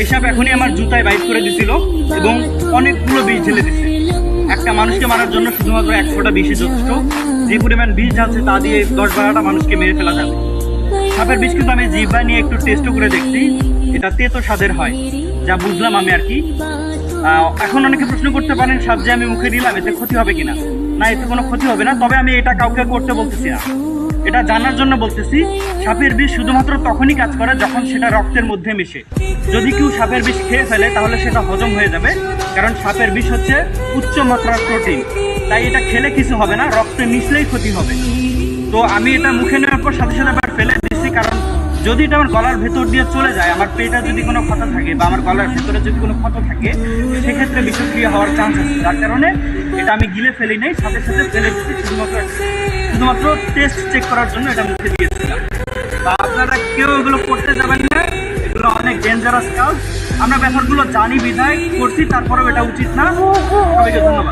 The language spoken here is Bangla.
এই সাপ এখনই আমার জুতায় বাইক করে দিছিল এবং অনেকগুলো বীজ ঢেলে দিছে। একটা মানুষকে মারার জন্য শুধুমাত্র একশোটা বিষই যথেষ্ট। যে পরিমাণ বিষ আছে তা দিয়ে দশ বারোটা মানুষকে মেরে ফেলা যাবে। সাপের বিষ কিন্তু আমি জিভ নিয়ে একটু টেস্টও করে দেখছি। এটা তেতো স্বাদের হয়। যা বুঝলাম আমি আর কি। এখন অনেকে প্রশ্ন করতে পারেন যে আমি মুখে নিলাম, এতে ক্ষতি হবে কিনা? না, এতে কোনো ক্ষতি হবে না, তবে আমি এটা কাউকে করতে বলতেছি না। এটা জানার জন্য বলতেছি, সাপের বিষ শুধুমাত্র তখনই কাজ করে যখন সেটা রক্তের মধ্যে মিশে। যদি কেউ সাপের বিষ খেয়ে ফেলে, তাহলে সেটা হজম হয়ে যাবে, কারণ সাপের বিষ হচ্ছে উচ্চ মাত্রার প্রোটিন। তাই এটা খেলে কিছু হবে না, রক্তে মিশলেই ক্ষতি হবে। তো আমি এটা মুখে নেওয়ার পর সাথে সাথে যদি এটা আমার গলার ভেতর দিয়ে চলে যায়, আমার পেটে যদি কোনো ক্ষত থাকে বা আমার গলার ভেতরে যদি কোনো ক্ষত থাকে, সেক্ষেত্রে বিষক্রিয়া হওয়ার চান্স আছে। যার কারণে এটা আমি গিলে ফেলি নাই, সাথে সাথে ফেলে শুধুমাত্র শুধুমাত্র টেস্ট চেক করার জন্য এটা মুখে দিয়েছিলাম। বা আপনারা কেউ এগুলো করতে যাবেন না। এগুলো অনেক ডেঞ্জারাস কাজ। আমরা ব্যাপারগুলো জানি বিধায় করছি, তারপরেও এটা উচিত না। সবাইকে ধন্যবাদ।